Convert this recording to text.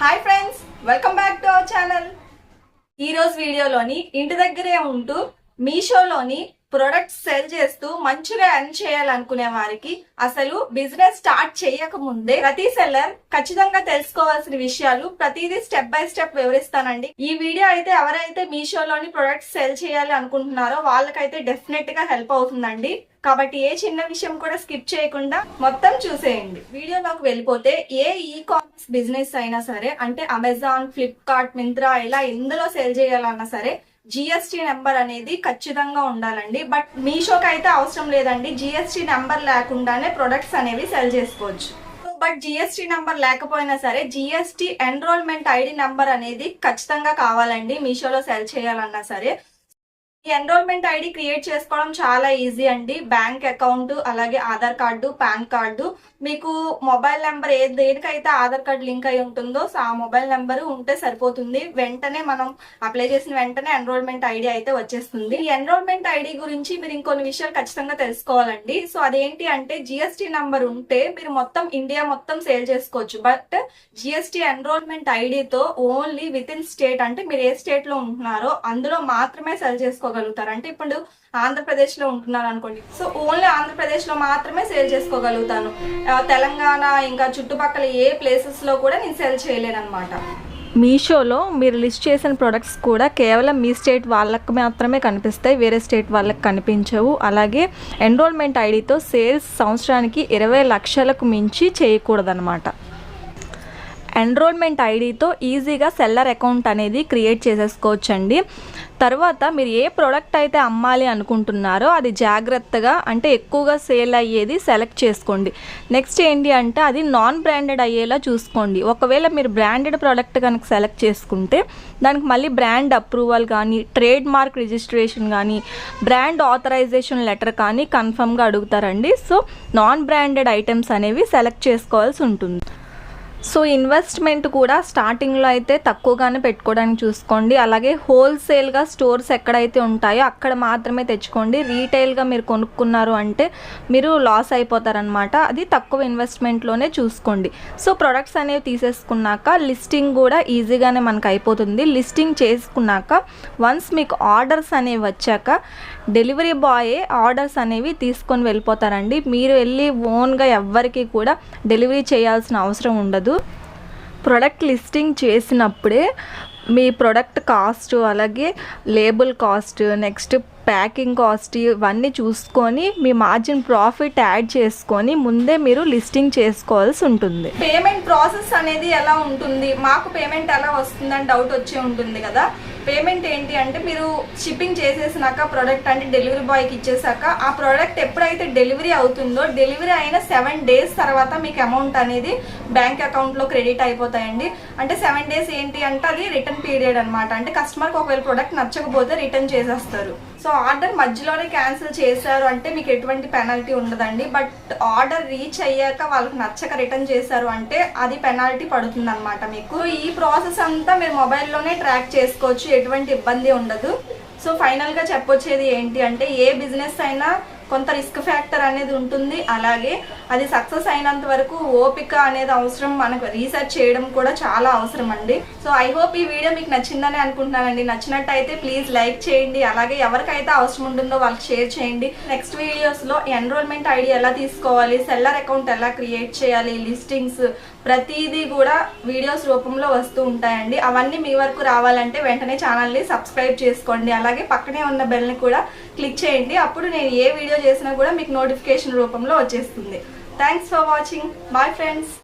Hi friends welcome back to our channel ఈరోజు వీడియోలోని ఇంటి దగ్గరే ఉంటూ మీషోలోని ప్రొడక్ట్స్ సెల్ చేస్తూ మంచిగా ఎర్న్ చేయాలనుకునే వారికి అసలు బిజినెస్ స్టార్ట్ చేయక ముందే ప్రతి సెల్లర్ ఖచ్చితంగా తెలుసుకోవాల్సిన విషయాలు ప్రతిదీ స్టెప్ బై స్టెప్ వివరిస్తానండి. ఈ వీడియో అయితే ఎవరైతే మీషోలోని ప్రొడక్ట్స్ సెల్ చేయాలి అనుకుంటున్నారో వాళ్ళకైతే డెఫినెట్గా హెల్ప్ అవుతుందండి. కాబట్టి ఏ చిన్న విషయం కూడా స్కిప్ చేయకుండా మొత్తం చూసేయండి. వీడియోలోకి వెళ్ళిపోతే ఏ ఈ కామర్స్ బిజినెస్ అయినా సరే అంటే అమెజాన్ ఫ్లిప్కార్ట్ మింత్రా ఇలా ఎందులో సేల్ చేయాలన్నా సరే జిఎస్టి నెంబర్ అనేది ఖచ్చితంగా ఉండాలండి. బట్ మీషోకి అయితే అవసరం లేదండి. జిఎస్టి నెంబర్ లేకుండానే ప్రొడక్ట్స్ అనేవి సెల్ చేసుకోవచ్చు. బట్ జిఎస్టి నెంబర్ లేకపోయినా సరే జిఎస్టి ఎన్రోల్మెంట్ ఐడి నెంబర్ అనేది ఖచ్చితంగా కావాలండి మీషోలో సెల్ చేయాలన్నా సరే. ఎన్రోల్మెంట్ ఐడి క్రియేట్ చేసుకోవడం చాలా ఈజీ అండి. బ్యాంక్ అకౌంట్ అలాగే ఆధార్ కార్డు పాన్ కార్డు. మీకు మొబైల్ నెంబర్ ఏ దేనికైతే ఆధార్ కార్డు లింక్ అయి ఉంటుందో సో ఆ మొబైల్ నెంబర్ ఉంటే సరిపోతుంది. వెంటనే మనం అప్లై చేసిన వెంటనే ఎన్రోల్మెంట్ ఐడి అయితే వచ్చేస్తుంది. ఈ ఎన్రోల్మెంట్ ఐడి గురించి మీరు ఇంకొన్ని విషయాలు ఖచ్చితంగా తెలుసుకోవాలండి. సో అదేంటి అంటే జిఎస్టీ నంబర్ ఉంటే మీరు మొత్తం ఇండియా మొత్తం సేల్ చేసుకోవచ్చు. బట్ జిఎస్టి ఎన్రోల్మెంట్ ఐడితో ఓన్లీ విత్ ఇన్ స్టేట్ అంటే మీరు ఏ స్టేట్లో ఉంటున్నారో అందులో మాత్రమే సెల్ చేసుకోగలుగుతారు. అంటే ఇప్పుడు ఆంధ్రప్రదేశ్లో ఉంటున్నారు అనుకోండి. సో ఓన్లీ ఆంధ్రప్రదేశ్లో మాత్రమే సేల్ చేసుకోగలుగుతాను. తెలంగాణ ఇంకా చుట్టుపక్కల ఏ ప్లేసెస్లో కూడా నేను సెల్ చేయలేను అనమాట మీషోలో మీరు లిస్ట్ చేసిన ప్రొడక్ట్స్ కూడా కేవలం మీ స్టేట్ వాళ్ళకి మాత్రమే కనిపిస్తాయి. వేరే స్టేట్ వాళ్ళకి కనిపించవు. అలాగే ఎన్రోల్మెంట్ ఐడితో సేల్స్ సంవత్సరానికి ఇరవై లక్షలకు మించి చేయకూడదన్నమాట. ఎన్రోల్మెంట్ ఐడితో ఈజీగా సెల్లర్ అకౌంట్ అనేది క్రియేట్ చేసేసుకోవచ్చండి. తర్వాత మీరు ఏ ప్రోడక్ట్ అయితే అమ్మాలి అనుకుంటున్నారో అది జాగ్రత్తగా అంటే ఎక్కువగా సేల్ అయ్యేది సెలెక్ట్ చేసుకోండి. నెక్స్ట్ ఏంటి అంటే అది నాన్ బ్రాండెడ్ అయ్యేలా చూసుకోండి. ఒకవేళ మీరు బ్రాండెడ్ ప్రోడక్ట్ కనుక సెలెక్ట్ చేసుకుంటే దానికి మళ్ళీ బ్రాండ్ అప్రూవల్ కానీ ట్రేడ్ మార్క్ రిజిస్ట్రేషన్ కానీ బ్రాండ్ ఆథరైజేషన్ లెటర్ కానీ కన్ఫర్మ్గా అడుగుతారండి. సో నాన్ బ్రాండెడ్ ఐటమ్స్ అనేవి సెలెక్ట్ చేసుకోవాల్సి ఉంటుంది. సో ఇన్వెస్ట్మెంట్ కూడా స్టార్టింగ్లో అయితే తక్కువగానే పెట్టుకోవడానికి చూసుకోండి. అలాగే హోల్సేల్గా స్టోర్స్ ఎక్కడైతే ఉంటాయో అక్కడ మాత్రమే తెచ్చుకోండి. రీటైల్గా మీరు కొనుక్కున్నారు అంటే మీరు లాస్ అయిపోతారనమాట అది తక్కువ ఇన్వెస్ట్మెంట్లోనే చూసుకోండి. సో ప్రొడక్ట్స్ అనేవి తీసేసుకున్నాక లిస్టింగ్ కూడా ఈజీగానే మనకు అయిపోతుంది. లిస్టింగ్ చేసుకున్నాక వన్స్ మీకు ఆర్డర్స్ అనేవి వచ్చాక డెలివరీ బాయే ఆర్డర్స్ అనేవి తీసుకొని వెళ్ళిపోతారండి. మీరు వెళ్ళి ఓన్గా ఎవ్వరికి కూడా డెలివరీ చేయాల్సిన అవసరం ఉండదు. ప్రొడక్ట్ లిస్టింగ్ చేసినప్పుడే మీ ప్రొడక్ట్ కాస్ట్ అలాగే label cost next packing cost ఇవన్నీ చూసుకొని మీ మార్జిన్ ప్రాఫిట్ యాడ్ చేసుకొని ముందే మీరు లిస్టింగ్ చేసుకోవాల్సి ఉంటుంది. పేమెంట్ ప్రాసెస్ అనేది ఎలా ఉంటుంది? మాకు పేమెంట్ ఎలా వస్తుందని డౌట్ వచ్చే ఉంటుంది కదా. పేమెంట్ ఏంటి అంటే మీరు షిప్పింగ్ చేసేసినాక ప్రోడక్ట్ అంటే డెలివరీ బాయ్కి ఇచ్చేసాక ఆ ప్రోడక్ట్ ఎప్పుడైతే డెలివరీ అవుతుందో డెలివరీ అయిన సెవెన్ డేస్ తర్వాత మీకు అమౌంట్ అనేది బ్యాంక్ అకౌంట్లో క్రెడిట్ అయిపోతాయండి. అంటే సెవెన్ డేస్ ఏంటి అంటే అది రిటర్న్ పీరియడ్ అనమాట అంటే కస్టమర్కి ఒకవేళ ప్రోడక్ట్ నచ్చకపోతే రిటర్న్ చేసేస్తారు. సో ఆర్డర్ మధ్యలోనే క్యాన్సిల్ చేశారు అంటే మీకు ఎటువంటి పెనాల్టీ ఉండదండి. బట్ ఆర్డర్ రీచ్ అయ్యాక వాళ్ళకి నచ్చక రిటర్న్ చేశారు అంటే అది పెనాల్టీ పడుతుంది అనమాట మీకు ఈ ప్రాసెస్ అంతా మీరు మొబైల్లోనే ట్రాక్ చేసుకోవచ్చు ఎటువంటి ఇబ్బంది ఉండదు. సో ఫైనల్గా చెప్పొచ్చేది ఏంటి అంటే ఏ బిజినెస్ అయినా కొంత రిస్క్ ఫ్యాక్టర్ అనేది ఉంటుంది. అలాగే అది సక్సెస్ అయినంత వరకు ఓపిక అనేది అవసరం. మనకు రీసెర్చ్ చేయడం కూడా చాలా అవసరం అండి. సో ఐ హోప్ ఈ వీడియో మీకు నచ్చిందని అనుకుంటున్నానండి. నచ్చినట్టయితే ప్లీజ్ లైక్ చేయండి. అలాగే ఎవరికైతే అవసరం ఉంటుందో వాళ్ళకి షేర్ చేయండి. నెక్స్ట్ వీడియోస్లో ఎన్రోల్మెంట్ ఐడి ఎలా తీసుకోవాలి సెల్లర్ అకౌంట్ ఎలా క్రియేట్ చేయాలి లిస్టింగ్స్ ప్రతిదీ కూడా వీడియోస్ రూపంలో వస్తూ ఉంటాయండి. అవన్నీ మీ వరకు రావాలంటే వెంటనే ఛానల్ని సబ్స్క్రైబ్ చేసుకోండి. అలాగే పక్కనే ఉన్న బెల్ని కూడా క్లిక్ చేయండి. అప్పుడు నేను ఏ వీడియో చేసినా కూడా మీకు నోటిఫికేషన్ రూపంలో వచ్చేస్తుంది. Thanks for watching bye friends